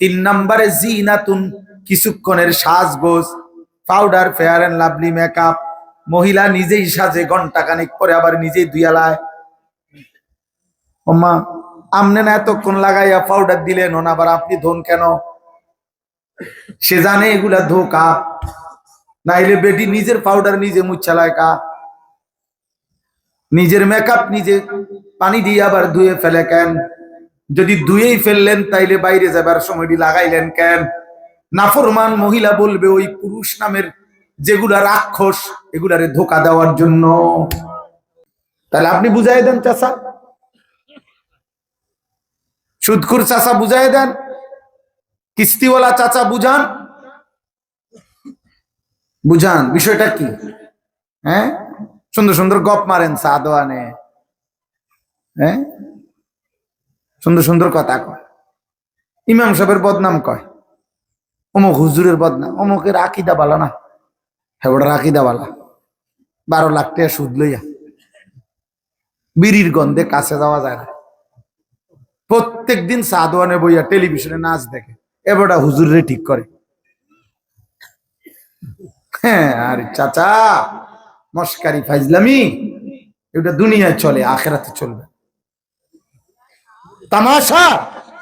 তিন নম্বরে জিনাতুন, কিছুক্ষণের সাজগোজ, powder, fair and lovely makeup. মহিলা নিজেই সাজে ঘণ্টা খানিক পরে আবার নিজেই দুয়ালায় ওমা আমনে না এতক্ষণ লাগাইয়া পাউডার দিলেন, ওনা আবার আপনি ধন কেন? সে জানে এগুলা ধোকা। নাইলে বেটি নিজের পাউডার নিজে মুচ্ছালায় কা। নিজের মেকআপ নিজে পানি দিয়ে আবার ধুয়ে ফেলে কেন? যদি ধুয়েই ফেললেন, তাইলে বাইরে যাবার সময়টি লাগাইলেন কেন? নাফরমান মহিলা বলবে, ওই পুরুষ নামের যেগুলা রাক্ষস, এগুলারে ধোকা দেওয়ার জন্য। তাহলে আপনি বুঝাই দেন চাষা সুদকুর চাচা বুঝাই দেন। কিস্তিওয়ালা চাচা বুঝান। বুঝান, বিষয়টা কি? হ্যাঁ? সুন্দর সুন্দর গপ মারেন চা দোয়ানে। হ্যাঁ? সুন্দর সুন্দর কথা কয়। ইমাম সাহেবের বদনাম কয়। অমুক হুজুরের বদনাম, অমুকের আকিদা বালা না। হ্যাঁ ওটা আকিদা বালা বারো লাখ টাকা সুদ লইয়া। বিড়ির গন্ধে কাছে যাওয়া যায় না। প্রত্যেক দিন সাদওয়ানে বইয়া টেলিভিশনে নাচ দেখে। এবারটা হুজুরে ঠিক করে। হ্যাঁ আর চাচা, মস্কারি ফাইজলামি। এটা দুনিয়ায় চলে, আখেরাতে চলবে। তামাশা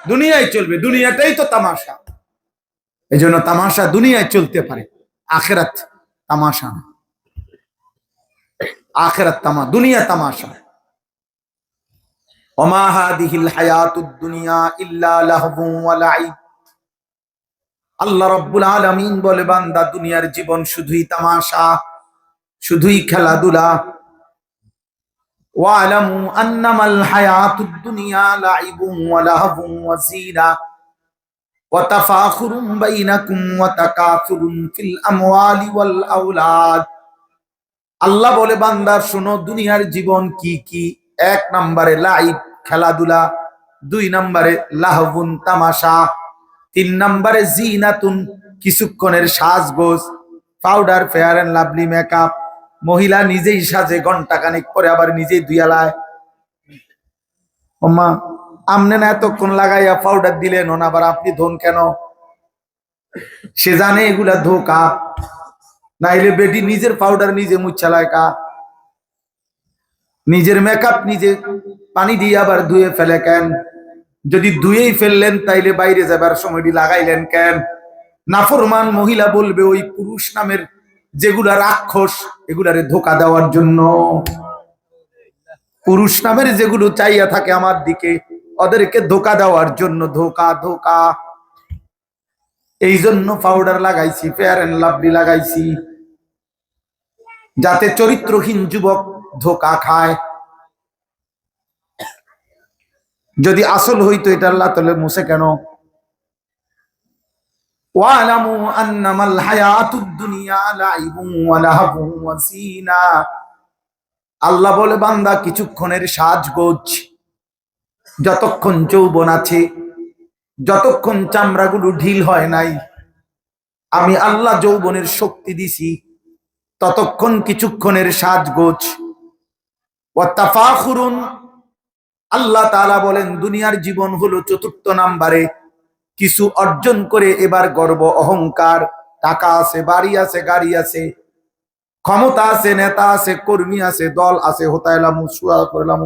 দুনিয়ায় চলবে দুনিয়াটাই তো তামাশা। এই জন্য তামাশা দুনিয়ায় চলতে পারে, আখেরাত তামাশা না। আখেরাত তামা, দুনিয়া তামাশা। আল্লাহ রব্বুল বলে, বান্দা, দুনিয়ার জীবন শুধুই তামাশা, শুধুই খেলাধুলা ওয়া লাহবুন ওয়া জিনা ওয়া তাফাখুরুন বাইনাকুম ওয়া তাকাসুরুন ফিল আমওয়ালি ওয়াল আওলাদ আল্লাহ বলে বান্দার শোনো, দুনিয়ার জীবন কি কি? এক নম্বরে লাইব খেলাধুলা, দুই নম্বরে লাহবুন তামাশা, তিন নম্বরে জিনাতুন, কিছুক্ষণের সাজগোজ, powder, fair and lovely makeup মহিলা নিজেই সাজে ঘণ্টা খানিক পরে আবার নিজেই দুয়ালায় আমনে না এতক্ষণ লাগাইয়া পাউডার দিলেন, ওনা আবার আপনি ধন কেন? সে জানে এগুলা ধোকা। নাইলে বেটি নিজের পাউডার নিজে মুচ্ছালায় কা নিজের মেকআপ নিজে পানি দিয়ে আবার ধুয়ে ফেলে কেন? যদি ধুয়েই ফেললেন, তাইলে বাইরে যাবার সময়টি লাগাইলেন কেন? নাফরমান মহিলা বলবে, ওই পুরুষ নামের যেগুলা রাক্ষস, এগুলারে ধোকা দেওয়ার জন্য। পুরুষ নামের যেগুলো চাইয়া থাকে আমার দিকে, ওদেরকে ধোকা দেওয়ার জন্য, ধোকা ধোকা। এই জন্য পাউডার লাগাইছি ফেয়ার অ্যান্ড লাভলি লাগাইছি। যাতে চরিত্রহীন যুবক ধোকা খায়। যদি আসল হইতো এটা আল্লাহ তাহলে মুছে কেন? হায়াতুদ দুনিয়া লাইবুন ওয়া লাহবুন ওয়া জিনা আল্লাহ বলে, বান্দা, কিছুক্ষণের সাজগোজ, যতক্ষণ যৌবন আছে, যতক্ষণ চামড়াগুলো ঢিল হয় নাই, আমি আল্লাহ যৌবনের শক্তি দিছি, ততক্ষণ কিছুক্ষণের সাজগোজ। ও আল্লাহ তাআলা বলেন, দুনিয়ার জীবন হলো চতুর্থ নাম্বারে। কিছু অর্জন করে এবার গর্ব অহংকার। টাকা আছে, বাড়ি আছে, গাড়ি আছে, ক্ষমতা আছে, নেতা আছে, কর্মী আছে, দল আছে হোতাইলাম সুয়া করলাম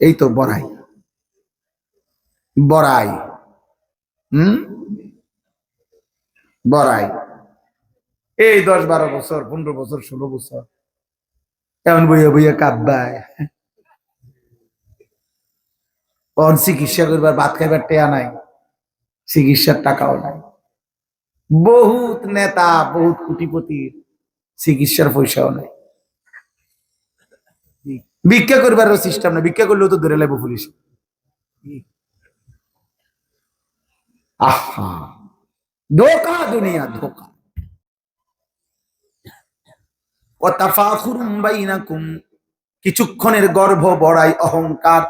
এই তো বড়াই। বড়াই। হুম? বড়াই। এই দশ বারো বছর, পনেরো বছর, ষোলো বছর। এমন বইয়া বইয়া কাব্বায় অন চিকিৎসা করবার ভাত খাইবার টেয়া নাই। চিকিৎসার টাকাও নাই। বহুত নেতা, বহুত কোটিপতি চিকিৎসার পয়সাও নাই। ভিক্ষা করবার সিস্টেম না ভিক্ষা করলেও তো ধরে লাগবো পুলিশ। আহা, ধোকা দুনিয়া, ধোকা। কিছুক্ষণের গর্ভ, বড়াই, অহংকার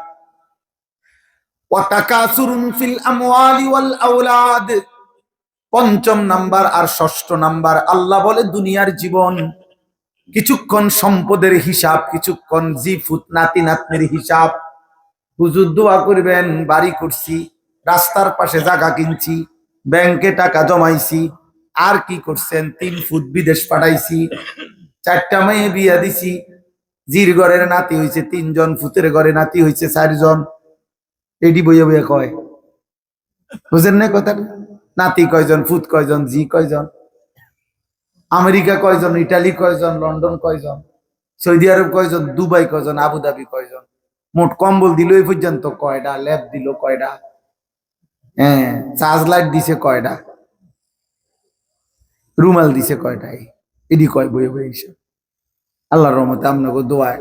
পঞ্চম নাম্বার আর ষষ্ঠ নাম্বার, আল্লাহ বলে দুনিয়ার জীবন, কিছুক্ষণ সম্পদের হিসাব, কিছুক্ষণ জি ফুত নাতি নাতনির হিসাব। হুজুর দোয়া করবেন, বাড়ি করছি, রাস্তার পাশে জায়গা কিনছি, ব্যাংকে টাকা জমাইছি, আর কি করছেন? তিন ফুট বিদেশ পাঠাইছি, চারটা মেয়ে বিয়া দিছি, জির ঘরের নাতি হয়েছে তিনজন, ফুতের ঘরে নাতি হয়েছে চারজন। এটি বইয়ে বইয়ে কয়। বুঝেন না কথাটা? নাতি কয়জন, ফুত কয়জন জি কয়জন? আমেরিকা কয়জন, ইটালি কয়জন, লন্ডন কয়জন? সৌদি আরব কয়জন, দুবাই কয়জন, আবুধাবি কয়জন? মোট কম্বল দিল এই পর্যন্ত কয়টা ল্যাব দিল কয়টা হ্যাঁ চার্জ লাইট দিছে কয়টা রুমাল দিছে কয়টাই এডি কয় বইয়ে বইয়ে হিসাব। আল্লাহর রহমতে আপনাকে দোয়ায়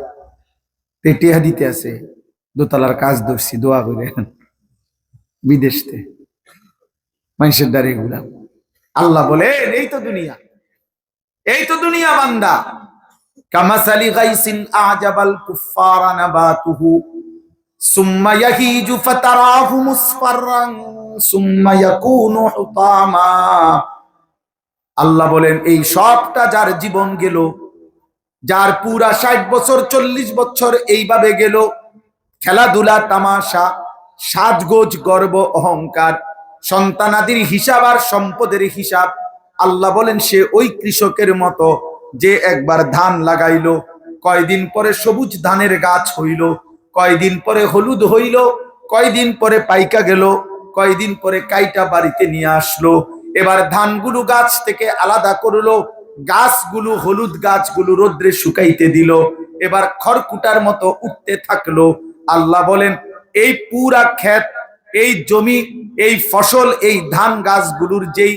পেটিয়া দিতে আছে। দোতলার কাজ ধরছি, দোয়া করে। বিদেশতে। মানুষের দ্বারে এগুলা আল্লাহ বলে এই তো দুনিয়া। এই তো দুনিয়া, বান্দা। আল্লাহ বলেন, এই সবটা যার জীবন গেল, যার পুরা ষাট বছর, চল্লিশ বছর এইভাবে গেল খেলাধুলা, তামাশা, সাজগোজ, গর্ব, অহংকার, সন্তানাদির হিসাব আর সম্পদের হিসাব। আল্লাহ বলেন, সে ওই কৃষকের মতো যে একবার ধান লাগাইলো, কয়দিন পরে সবুজ ধানের গাছ হইল, কয়দিন পরে হলুদ হইল, কয়দিন পরে পাইকা গেল, কয়দিন পরে কাইটা বাড়িতে নিয়ে আসলো। এবার ধানগুলো গাছ থেকে আলাদা করল, গাছগুলো হলুদ গাছগুলো রোদ্রে শুকাইতে দিল, এবার খড়কুটার মতো উঠতে থাকল আল্লাহ বলেন, এই পুরা ক্ষেত, এই জমি, এই ফসল, এই ধান গাছগুলোর যেই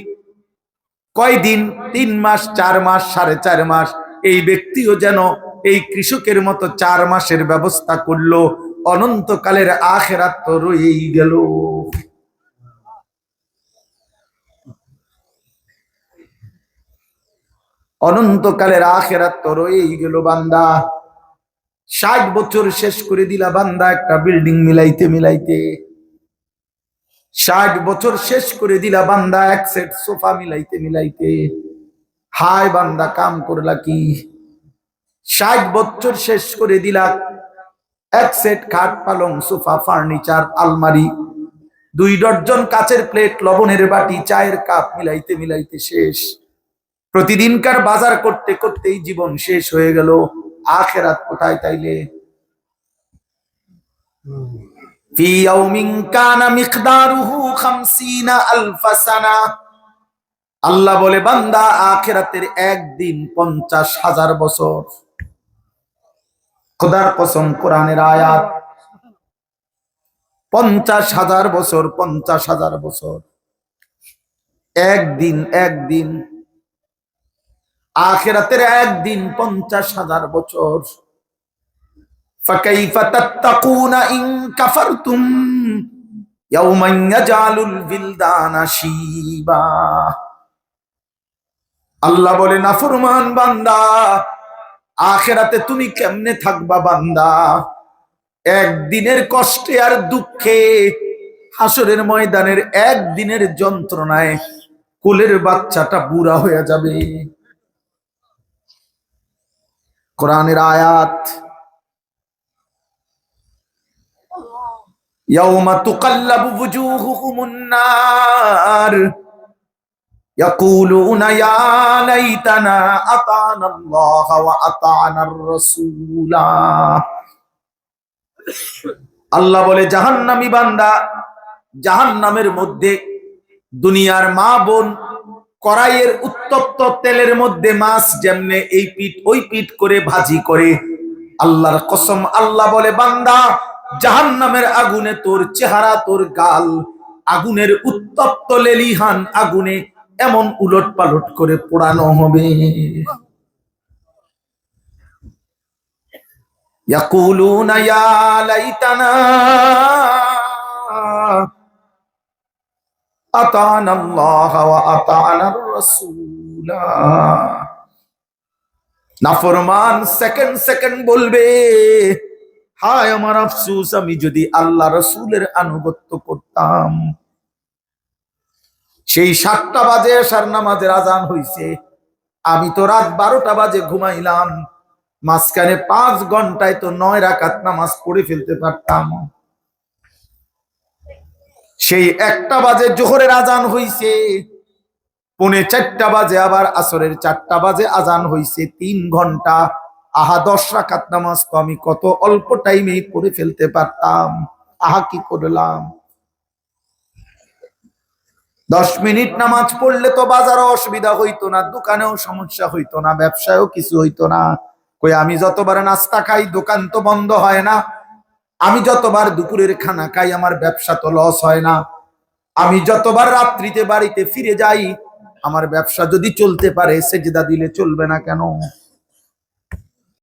কয়দিন, তিন মাস, চার মাস, সাড়ে চার মাস, এই ব্যক্তিও যেন এই কৃষকের মতো চার মাসের ব্যবস্থা করল, অনন্তকালের আখেরাত তো রয়েই গেল। অনন্তকালের আখেরাত তো রয়েই গেল বান্দা। ষাট বছর শেষ করে দিলা বান্দা একটা বিল্ডিং মিলাইতে মিলাইতে। ষাট বছর শেষ করে দিলা বান্দা এক সেট সোফা মিলাইতে মিলাইতে। হায় বান্দা, কাম করলা কি? ষাট বছর শেষ করে দিলা এক সেট খাট পালং, সোফা, ফার্নিচার, আলমারি, দুই ডর্জন কাচের প্লেট, লবণের বাটি, চায়ের কাপ মিলাইতে মিলাইতে শেষ। প্রতিদিনকার বাজার করতে করতেই জীবন শেষ হয়ে গেল। আখেরাত কোথায় তাইলে? আল্লাহ বলে বান্দা আখেরাতের একদিন পঞ্চাশ হাজার বছর। খোদার কসম কোরআনের আয়াত। পঞ্চাশ হাজার বছর পঞ্চাশ হাজার বছর। একদিন একদিন। আখেরাতের একদিন পঞ্চাশ হাজার বছর। আল্লাহ বলে নাফরমান বান্দা, আখেরাতে তুমি কেমনে থাকবা বান্দা? একদিনের কষ্টে আর দুঃখে হাসরের ময়দানের একদিনের যন্ত্রণায় কুলের বাচ্চাটা বুড়া হয়ে যাবে। কোরআনের আয়াত। ইয়াউমা তুকাল্লাবু বুজুহুহুমুন নার। ইয়াকুলুনা ইয়া লাইতানা আতানা আল্লাহ ওয়া আতানা রাসূলা। আল্লাহ বলে, জাহান্নামী বান্দা, জাহান্নামের মধ্যে দুনিয়ার মা বোন কড়াইয়ের উত্তপ্ত তেলের মধ্যে মাছ যেমনে এই পিঠ ওই পিঠ করে ভাজি করে আল্লাহর কসম আল্লাহ বলে বান্দা জাহান নামের আগুনে তোর চেহারা তোর গাল আগুনের উত্তপ্ত লেলিহান আগুনে এমন উলট পালট করে পোড়ানো হবে يقولون يا ليتنا أطعنا الله وأطعنا الرسول নাফরমান সেকেন্ড সেকেন্ড বলবে হায় আমার আফসুস আমি যদি আল্লাহ রসুলের আনুগত্য করতাম সেই সাতটা বাজে আসার নামাজের আজান হইছে আমি তো রাত বারোটা বাজে ঘুমাইলাম মাঝখানে পাঁচ ঘন্টায় তো নয় রাকাত নামাজ পড়ে ফেলতে পারতাম সেই একটা বাজে জোহরের আজান হইছে। পৌনে চারটা বাজে আবার আসরের চারটা বাজে আজান হইছে তিন ঘণ্টা। আহা, দশ রাকাত নামাজ তো আমি কত অল্প টাইমে পড়ে ফেলতে পারতাম। আহা, কি করলাম? দশ মিনিট নামাজ পড়লে তো বাজারও অসুবিধা হইতো না, দোকানেও সমস্যা হইতো না, ব্যবসায়ও কিছু হইতো না। কই, আমি যতবার নাস্তা খাই, দোকান তো বন্ধ হয় না। আমি যতবার দুপুরের খানা খাই, আমার ব্যবসা তো লস হয় না। আমি যতবার রাত্রিতে বাড়িতে ফিরে যাই, আমার ব্যবসা যদি চলতে পারে, সেজদা দিলে চলবে না কেন?